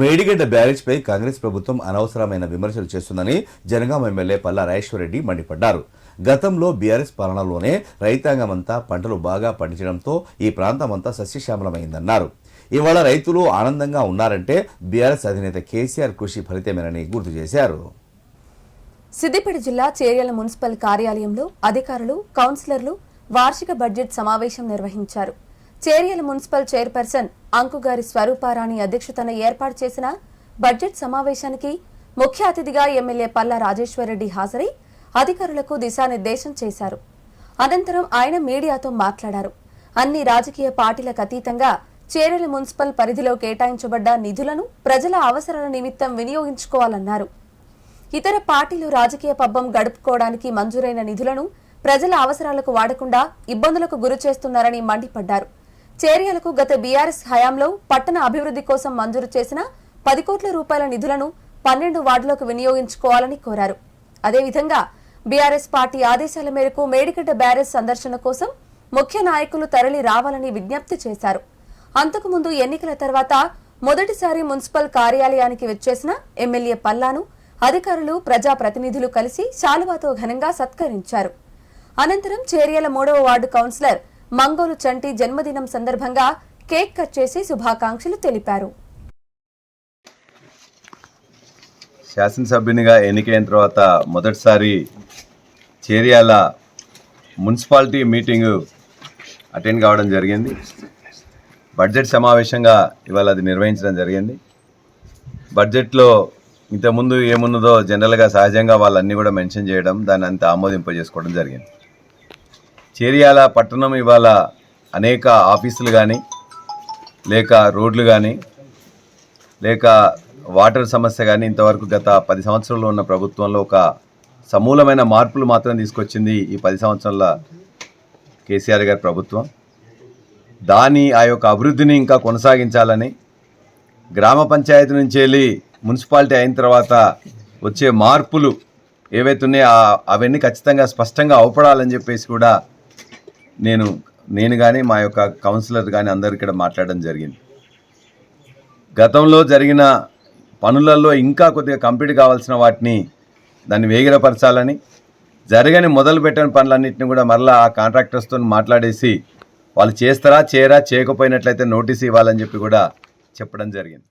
మేడిగడ్డ బ్యారేజ్పై కాంగ్రెస్ ప్రభుత్వం అనవసరమైన విమర్శలు చేస్తుందని జనగాం ఎమ్మెల్యే పల్లా రాజేశ్వరరెడ్డి మండిపడ్డారు. గతంలో బీఆర్ఎస్ పాలనలోనే రైతాంగమంతా పంటలు బాగా పండించడంతో ఈ ప్రాంతమంతా సస్యశ్యామలమైందన్నారు. ఇవాళ రైతులు ఆనందంగా ఉన్నారంటే బీఆర్ఎస్ అధినేత కేసీఆర్ కృషి ఫలితమేనని గుర్తు చేశారు. సిద్దిపేట జిల్లా చేర్యాల మున్సిపల్ కార్యాలయంలో అధికారులు కౌన్సిలర్లు వార్షిక బడ్జెట్ సమావేశం నిర్వహించారు. చేరియల మున్సిపల్ చైర్పర్సన్ అంకుగారి స్వరూపారాణి అధ్యక్షతన ఏర్పాటు చేసిన బడ్జెట్ సమావేశానికి ముఖ్య అతిథిగా ఎమ్మెల్యే పల్లా రాజేశ్వరరెడ్డి హాజరై అధికారులకు దిశానిర్దేశం చేశారు. అనంతరం ఆయన మీడియాతో మాట్లాడారు. అన్ని రాజకీయ పార్టీలకు అతీతంగా చేరల మున్సిపల్ పరిధిలో కేటాయించబడ్డ నిధులను ప్రజల అవసరాల నిమిత్తం వినియోగించుకోవాలన్నారు. ఇతర పార్టీలు రాజకీయ పబ్బం గడుపుకోవడానికి మంజూరైన నిధులను ప్రజల అవసరాలకు వాడకుండా ఇబ్బందులకు గురి చేస్తున్నారని మండిపడ్డారు. చేర్యలకు గత బీఆర్ఎస్ హయాంలో పట్టణ అభివృద్ధి కోసం మంజూరు చేసిన పది కోట్ల రూపాయల నిధులను పన్నెండు వార్డులకు వినియోగించుకోవాలని కోరారు. అదేవిధంగా బీఆర్ఎస్ పార్టీ ఆదేశాల మేరకు మేడిగడ్డ బ్యారేజ్ సందర్శన కోసం ముఖ్య నాయకులు తరలి రావాలని విజ్ఞప్తి చేశారు. అంతకుముందు ఎన్నికల తర్వాత మొదటిసారి మున్సిపల్ కార్యాలయానికి వచ్చేసిన ఎమ్మెల్యే పల్లాను అధికారులు ప్రజాప్రతినిధులు కలిసి శాలువాతో ఘనంగా సత్కరించారు. అనంతరం చేర్యల మూడవ వార్డు కౌన్సిలర్ మంగోలు చంటి జన్మదినం సందర్భంగా కేక్ కట్ చేసి శుభాకాంక్షలు తెలిపారు. శాసనసభ్యునిగా ఎన్నికైన తర్వాత మొదటిసారి చేర్యాల మున్సిపాలిటీ మీటింగు అటెండ్ కావడం జరిగింది. బడ్జెట్ సమావేశంగా ఇవాళ అది నిర్వహించడం జరిగింది. బడ్జెట్లో ఇంతకుముందు ఏమున్నదో జనరల్గా సహజంగా వాళ్ళన్నీ కూడా మెన్షన్ చేయడం దాన్ని అంత ఆమోదింపజేసుకోవడం జరిగింది. చేరియాల పట్టణం ఇవాళ అనేక ఆఫీసులు కానీ లేక రోడ్లు కానీ లేక వాటర్ సమస్య కానీ ఇంతవరకు గత పది సంవత్సరాల్లో ఉన్న ప్రభుత్వంలో ఒక సమూలమైన మార్పులు మాత్రం తీసుకొచ్చింది ఈ పది సంవత్సరాల కేసీఆర్ గారి ప్రభుత్వం. దాని ఆ యొక్క అభివృద్ధిని ఇంకా కొనసాగించాలని గ్రామ పంచాయతీ నుంచి వెళ్ళి మున్సిపాలిటీ అయిన తర్వాత వచ్చే మార్పులు ఏవైతే ఉన్నాయో అవన్నీ ఖచ్చితంగా స్పష్టంగా అవపడాలని చెప్పేసి కూడా నేను నేను కానీ మా యొక్క కౌన్సిలర్ కానీ అందరు ఇక్కడ మాట్లాడడం జరిగింది. గతంలో జరిగిన పనులలో ఇంకా కొద్దిగా కంప్లీట్ కావాల్సిన వాటిని దాన్ని వేగిరపరచాలని జరగని మొదలు పెట్టిన పనులన్నింటిని కూడా మరలా ఆ కాంట్రాక్టర్స్తో మాట్లాడేసి వాళ్ళు చేస్తారా చేయరా చేయకపోయినట్లయితే నోటీస్ ఇవ్వాలని చెప్పి కూడా చెప్పడం జరిగింది.